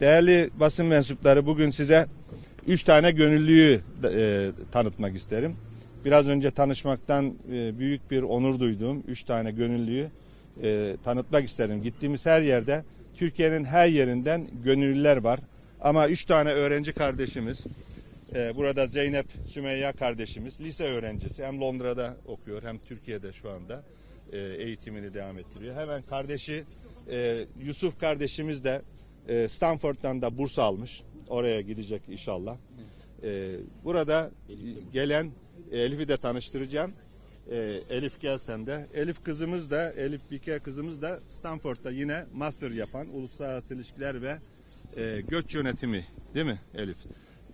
Değerli basın mensupları bugün size üç tane gönüllüyü e, tanıtmak isterim. Biraz önce tanışmaktan e, büyük bir onur duyduğum üç tane gönüllüyü e, tanıtmak isterim. Gittiğimiz her yerde Türkiye'nin her yerinden gönüllüler var. Ama üç tane öğrenci kardeşimiz, e, burada Zeynep Sümeyya kardeşimiz, lise öğrencisi. Hem Londra'da okuyor hem Türkiye'de şu anda e, eğitimini devam ettiriyor. Hemen kardeşi e, Yusuf kardeşimiz de e, Stanford'dan da burs almış. Oraya gidecek inşallah. E, burada gelen Elif'i de tanıştıracağım. E, Elif gel sen de. Elif kızımız da, Elif Bike kızımız da Stanford'da yine master yapan uluslararası ilişkiler ve e, göç yönetimi değil mi Elif?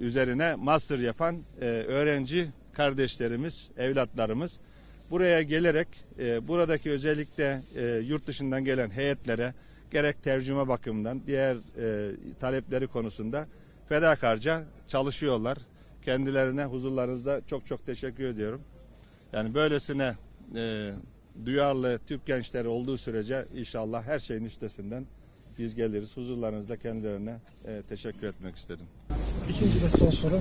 Üzerine master yapan e, öğrenci kardeşlerimiz, evlatlarımız buraya gelerek e, buradaki özellikle e, yurt dışından gelen heyetlere gerek tercüme bakımından diğer e, talepleri konusunda fedakarca çalışıyorlar. Kendilerine huzurlarınızda çok çok teşekkür ediyorum. Yani böylesine e, duyarlı Türk gençleri olduğu sürece inşallah her şeyin üstesinden biz geliriz. Huzurlarınızda kendilerine e, teşekkür etmek istedim. İkinci ve son soru e,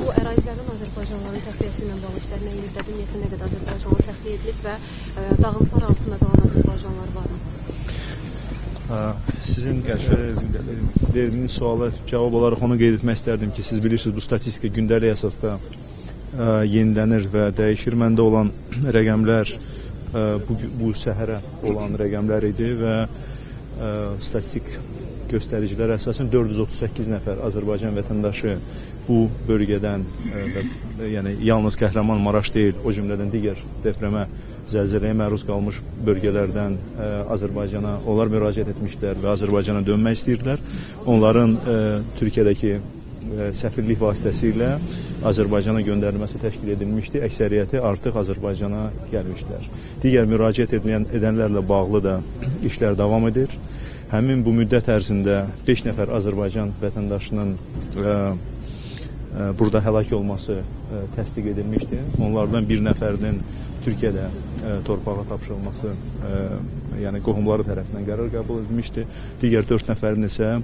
bu ərazilərdən Azərbaycanlıların təxliyəsi ilə bağlı işlər nə ildə ümumiyyətlə nə qədər Azərbaycanlı təxliyə edilib və e, dağıntılar altında qalan Azərbaycanlılar varmı? Sizin verdiğiniz suala cevap olarak onu qeyd etmək istərdim ki, siz bilirsiniz bu statistika gündəlik əsasda ə, yenilənir və dəyişir. Məndə olan rəqəmlər ə, bu bu səhərə olan rəqəmlər idi və ə, statistik göstəricilər əsasən 438 nəfər Azərbaycan vətəndaşı bu bölgədən ə, və yəni yalnız Qəhrəmanmaraş deyil, o cümlədən digər depremə, zəlzələyə məruz qalmış bölgələrdən ə, Azərbaycana onlar müraciət etmişlər və Azərbaycana dönmək istəyirdilər. Onların ə, Türkiyədəki ə, səfirlik vasitəsilə Azərbaycana göndərilməsi təşkil edilmişdi. Əksəriyyəti artıq Azərbaycana gəlmişlər. Digər müraciət edilən edənlərlə bağlı da işlər davam edir. Həmin bu müddət ərzində 5 nəfər Azərbaycan vətəndaşının ə, burada həlak olması ə, təsdiq edilmişdi. Onlardan bir nəfərinin Türkiyədə ə, torpağa tapşırılması, ə, yəni qohumları tərəfindən qərar qəbul edilmişdi. Digər 4 nəfərin isə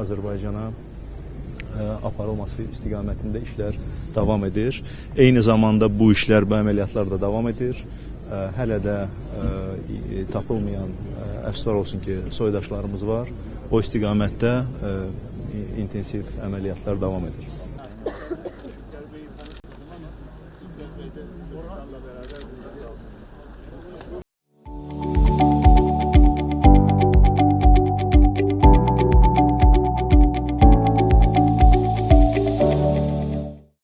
Azərbaycana aparılması istiqamətində işlər davam edir. Eyni zamanda bu işlər, bu əməliyyatlar da davam edir. Hələ də tapılmayan əfsuslar olsun ki, soydaşlarımız var. O istiqamətdə intensiv əməliyyatlar davam edir. Orhan. beraber